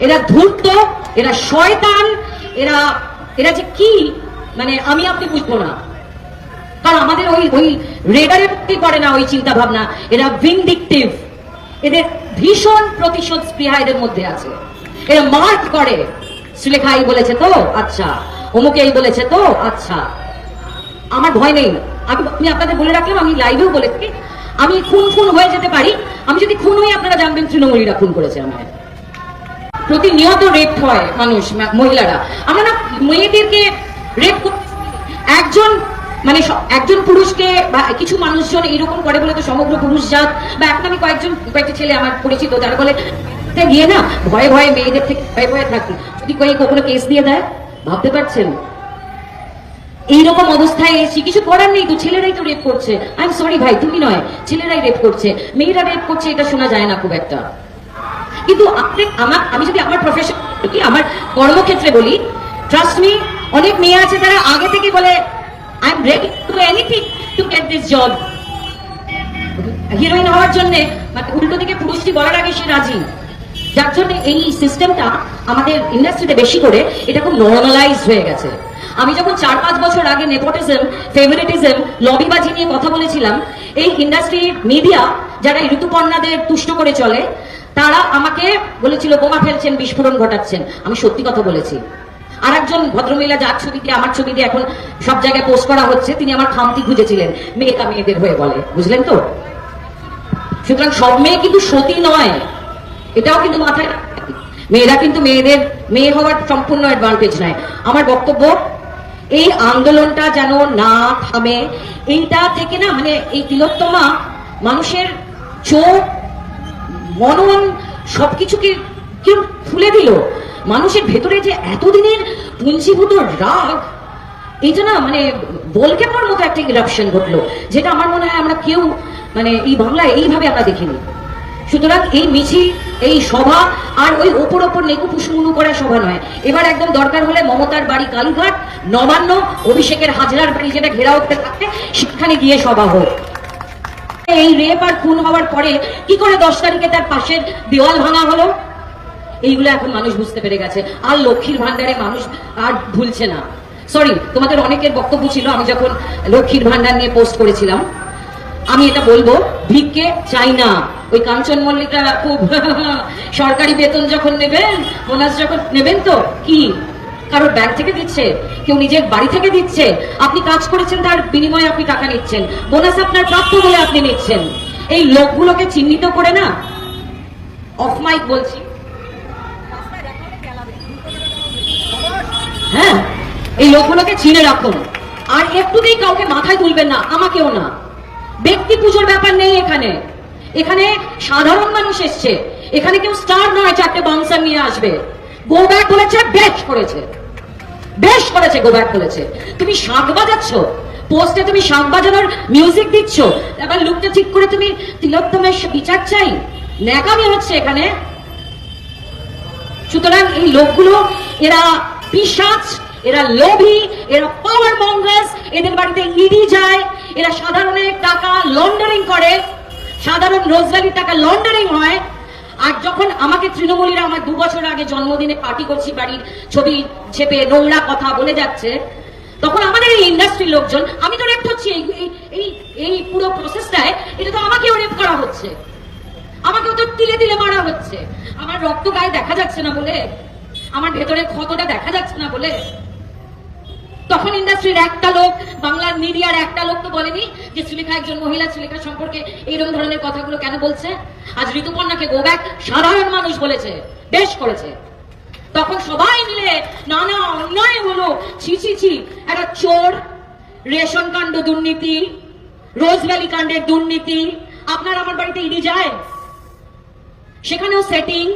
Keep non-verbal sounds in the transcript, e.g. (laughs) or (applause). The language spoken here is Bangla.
এরা ধূর্ত, এরা শয়তান, এরা এরা যে কি? মানে আমি আপনি বুঝব না। কারণ আমাদের ওই ওই রেডারে করে না ওই চিন্তা ভাবনা এরা ভিনডিকটিভ এদের ভীষণ প্রতিশোধ স্পৃহা এদের মধ্যে আছে। এরা মার্ক করে। সুলেখা এই বলেছে তো? আচ্ছা। অমুকে এই বলেছে তো? আচ্ছা। আমার ভয় নেই। আমি আমি আপনাদের বলে রাখলাম, আমি লাইভেও বলেছি আমি খুন খুন হয়ে যেতে পারি। আমি যদি খুন হই, আপনারা জানবেন তৃণমূলীরা খুন করেছে আমায়। প্রতিনিয়ত রেপ হয় মানুষ মহিলারা। আমরা না, মেয়েদেরকে রেপ একজন মানে একজন পুরুষকে বা কিছু মানুষজন এরকম করে বলে তো সমগ্র পুরুষ জাত, বা এখন আমি কয়েকজন, কয়েকটি ছেলে আমার পরিচিত, তারা বলে গিয়ে না, ভয়ে ভয়ে মেয়েদের থেকে, ভয়ে ভয়ে থাকি যদি কই কখনো কেস দিয়ে দেয়, ভাবতে পারছেন? এইরকম অবস্থায় এসেছি কিছু করার নেই তো, ছেলেরাই তো রেপ করছে। আই এম সরি ভাই, তুমি নয়, ছেলেরাই রেপ করছে। মেয়েরা রেপ করছে, এটা শোনা যায় না খুব একটা। কিন্তু আপনি আমার, আমি যদি আমার প্রফেশন কি, আমার কর্মক্ষেত্রে বলি ট্রাস্ট মি অনেক মেয়ে আছে তারা আগে থেকে বলে I am ready to anything to get this job heroine হওয়ার জন্য উল্টো দিকে পুরুষটি বলার আগে সে রাজি। যার জন্য এই সিস্টেমটা আমাদের ইন্ডাস্ট্রিতে বেশি করে, এটা খুব নর্মালাইজ হয়ে গেছে। আমি যখন চার পাঁচ বছর আগে নেপোটিজম ফেভারিটিজম লবিবাজি নিয়ে কথা বলেছিলাম, এই ইন্ডাস্ট্রির মিডিয়া যারা ঋতুপর্ণাদের তুষ্ট করে চলে তারা আমাকে বলেছিল, বোমা ফেলছেন, বিস্ফোরণ ঘটাচ্ছেন। আমি সত্যি কথা বলেছি। আর একজন ভদ্রমহিলা যার ছবি দিয়ে আমার ছবি দিয়ে এখন সব জায়গায় পোস্ট করা হচ্ছে, তিনি আমার খামতি খুঁজেছিলেন। মেয়েটা মেয়েদের হয়ে বলে। বুঝলেন তো? সুতরাং সব মেয়ে কিন্তু সতী নয়। এটাও কিন্তু মাথায় মেয়েরা কিন্তু মেয়েদের, মেয়ে হওয়ার সম্পূর্ণ অ্যাডভান্টেজ নেয়। আমার বক্তব্য, এই আন্দোলনটা যেন না থামে, এইটা থেকে না মানে এই তিলোত্তমা মানুষের চোখ মনন সবকিছুকে কেউ খুলে দিল। মানুষের ভেতরে যে এতদিনের পুঞ্জীভূত রাগ, এটা না মানে বলকে পড়ার মতো একটা ইরাপশন ঘটলো, যেটা আমার মনে হয় আমরা কেউ মানে এই বাংলায় এইভাবে আমরা দেখিনি। সুতরাং এই মিছিল এই সভা আর ওই ওপর ওপর নেকু পুষমুনু করা সভা নয়। এবার একদম দরকার হলে মমতার বাড়ি কালুঘাট, নবান্ন, অভিষেকের হাজরার বাড়ি যেটা ঘেরাও থাকবে, সেখানে গিয়ে সভা হোক। এই রেপ আর খুন হওয়ার পরে কি করে দশ তারিখে তার পাশের দেওয়াল ভাঙা হলো? এইগুলো এখন মানুষ বুঝতে পেরে গেছে। আর লক্ষ্মীর ভান্ডারে মানুষ আর ভুলছে না। সরি তোমাদের অনেকের বক্তব্য ছিল, আমি যখন লক্ষ্মীর ভান্ডার নিয়ে পোস্ট করেছিলাম, আমি এটা বলব, ভিক্ষে চাই না। ওই কাঞ্চন মল্লিকা খুব (laughs) সরকারি বেতন যখন নেবেন, বোনাস যখন নেবেন তো? কি? কারোর ব্যাংক থেকে দিচ্ছে, কেউ নিজের বাড়ি থেকে দিচ্ছে, আপনি কাজ করেছেন তার বিনিময়ে আপনি টাকা নিচ্ছেন বোনাস আপনার প্রাপ্য বলে আপনি নিচ্ছেন। এই লোকগুলোকে চিহ্নিত করে না? অফ মাইক বলছি। হ্যাঁ এই লোকগুলোকে চিনে রাখুন। আর একটুতেই কাউকে মাথায় তুলবেন না, আমাকেও না। ব্যক্তি পুজোর ব্যাপার নেই এখানে। এখানে সাধারণ মানুষ এসছে। এখানে কেউ স্টার নয়, চারটে বাউন্সার নিয়ে আসবে। গো বলেছে বেশ করেছে। বেশ করেছে গো ব্যাক বলেছে তুমি শাঁখ বাজাচ্ছ? পোস্টে তুমি শাঁখ বাজানোর মিউজিক দিচ্ছ? এবার লুকটা ঠিক করে তুমি তিলোত্তমের বিচার চাই? ন্যাকামি হচ্ছে এখানে। সুতরাং এই লোকগুলো, এরা পিসাচ এরা লোভী, এরা পাওয়ার মঙ্গাস এদের বাড়িতে ইডি যায়, এরা সাধারণের টাকা লন্ডারিং করে। সাধারণ রোজগারির টাকা লন্ডারিং হয়। আর যখন আমাকে তৃণমূলীরা আমার দু বছর আগে জন্মদিনে পার্টি করছি, বাড়ির ছবি ছেপে নোংরা কথা বলে যাচ্ছে, তখন আমাদের এই ইন্ডাস্ট্রির লোকজন, আমি তো রেপ হচ্ছি এই, এই- পুরো প্রসেসটায় এটা তো আমাকেও রেপ করা হচ্ছে। আমাকেও তো তিলে তিলে মারা হচ্ছে। আমার রক্ত গায়ে দেখা যাচ্ছে না বলে, আমার ভেতরে ক্ষতটা দেখা যাচ্ছে না বলে, তখন ইন্ডাস্ট্রির একটা লোক বাংলার মিডিয়ার একটা লোক তো বলেনি যে সুলেখা একজন মহিলা, সুলেখা সম্পর্কে এইরকম ধরনের কথাগুলো কেন বলছে? আজ ঋতুপর্ণাকে গো ব্যাক সাধারণ মানুষ বলেছে, বেশ করেছে। তখন সবাই মিলে নানা অন্যায় হলো, ছি ছি ছি, একটা চোর, রেশন কাণ্ড দুর্নীতি রোজভ্যালি কাণ্ডের দুর্নীতি, আপনার আমার বাড়িতে ইডি যায়, সেখানেও সেটিং